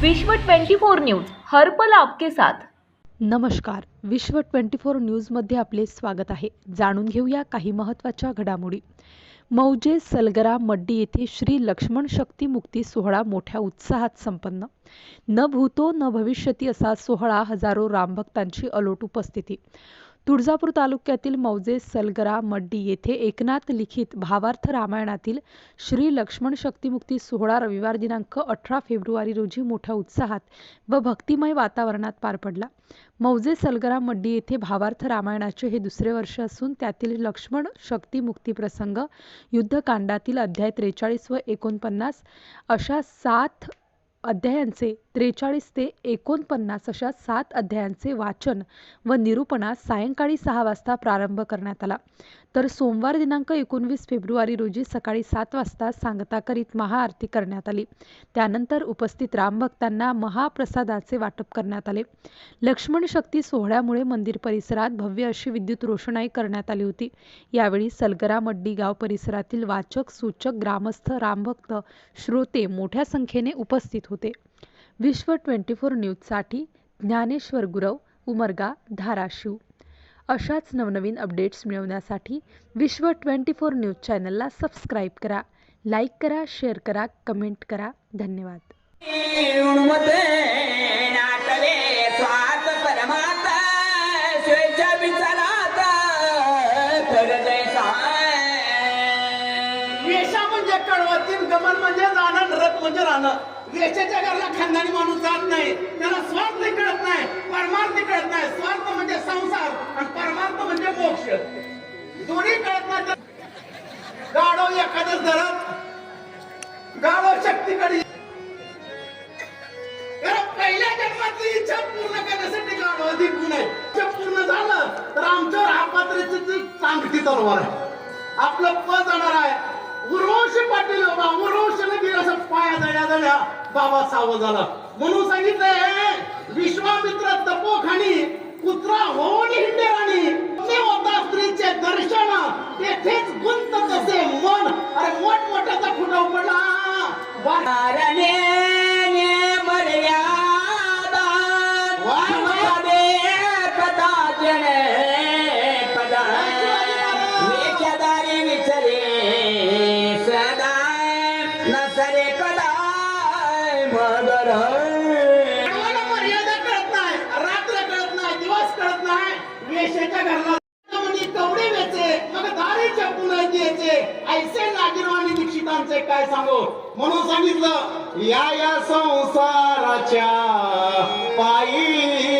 विश्व 24 न्यूज हरपल आपके साथ. नमस्कार. विश्व 24 न्यूजमध्ये आपले स्वागत आहे. जाणून घेऊया काही महत्त्वाच्या घडामोडी. मौजे सलगरा मड्डी येथे श्री लक्ष्मण शक्ती मुक्ती सोहळा मोठ्या उत्साहात संपन्न. न भूतो न भविष्यती असा सोहळा हजारो रामभक्तांची अलोट उपस्थिती. तुळजापूर तालुक्यातील मौजे सलगरा मड्डी येथे एकनाथ लिखित भावार्थ रामायणातील श्री लक्ष्मण शक्तिमुक्ती सोहळा रविवार दिनांक अठरा फेब्रुवारी रोजी मोठ्या उत्साहात व भक्तिमय वातावरणात पार पडला. मौजे सलगरा मड्डी येथे भावार्थ रामायणाचे हे दुसरे वर्ष असून त्यातील लक्ष्मण शक्तिमुक्ती प्रसंग युद्धकांडातील अध्याय त्रेचाळीस व एकोणपन्नास अशा सात अध्यायांचे त्रेचाळीस ते एकोणपन्नास अशा सात अध्यायांचे वाचन व निरूपणास सायंकाळी सहा वाजता प्रारंभ करण्यात आला. तर सोमवार दिनांक एकोणवीस फेब्रुवारी रोजी सकाळी सात वाजता सांगता करीत महाआरती करण्यात आली. त्यानंतर उपस्थित रामभक्तांना महाप्रसादाचे वाटप करण्यात आले. लक्ष्मण शक्ती सोहळ्यामुळे मंदिर परिसरात भव्य अशी विद्युत रोषणाई करण्यात आली होती. यावेळी सलगरा मड्डी गाव परिसरातील वाचक सूचक ग्रामस्थ रामभक्त श्रोते मोठ्या संख्येने उपस्थित होते. विश्व ट्वेंटी फोर न्यूजसाठी ज्ञानेश्वर गुरव उमरगा धाराशिव. अशाच नवनवीन अपडेट्स मिळवण्यासाठी विश्व ट्वेंटी फोर न्यूज चॅनलला सबस्क्राईब करा लाईक करा शेअर करा कमेंट करा. धन्यवाद. म्हणजे कळवतील गमन म्हणजे जाणं रथ म्हणजे राहणं. वेशाच्या घरला खानदानी माणूस जात नाही. त्याला स्वार्थ कळत नाही. परमार्थ कळत नाही. स्वार्थ म्हणजे संसार आणि परमार्थ म्हणजे मोक्ष. दोन्ही कळत नाही तर गाडव एखादच धरत गाडव शक्तीकडे पहिल्या जन्मातली इच्छा पूर्ण करण्यासाठी गाडव अधिक गुण आहे. इच्छा पूर्ण झालं तर आमच्यावर हा पात्रेची चांगली तलवार आहे. आपलं पद जाणार आहे. झाल्या बाबा सावध झाला. म्हणून सांगितलंय विश्वामित्र तपोखाणी कुत्रा होऊन हिंडे राणी. होता स्त्रीचे दर्शन. तेथेच गुंत तसे मन. अरे मोठ मोठ्याचा फुटा पडला. बा- कदा. मर्यादा कळत नाही रात्र कळत नाही दिवस कळत नाही. वेशाच्या घरला म्हणजे कवडे वेचे मग दारी चपून द्यायचे ऐसे नागिनवाणी दीक्षितांचे काय सांगू? म्हणून सांगितलं या या संसाराच्या पायी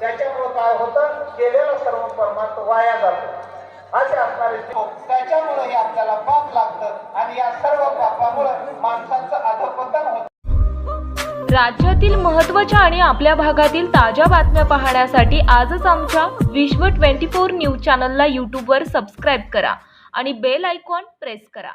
त्याच्यामुळं काय होतं? केलेला सर्व परमार्थ वाया जातो. असे असणारे त्याच्यामुळं हे आपल्याला पाप लागतं आणि या सर्व पापामुळं माणसाचं अधपतन होतं. राज्यातील महत्त्वाच्या आणि आपल्या भागातील ताज्या बातम्या पाहण्यासाठी आजच आमच्या विश्व 24 न्यूज चॅनलला यूट्यूबवर सबस्क्राईब करा आणि बेल आयकॉन प्रेस करा.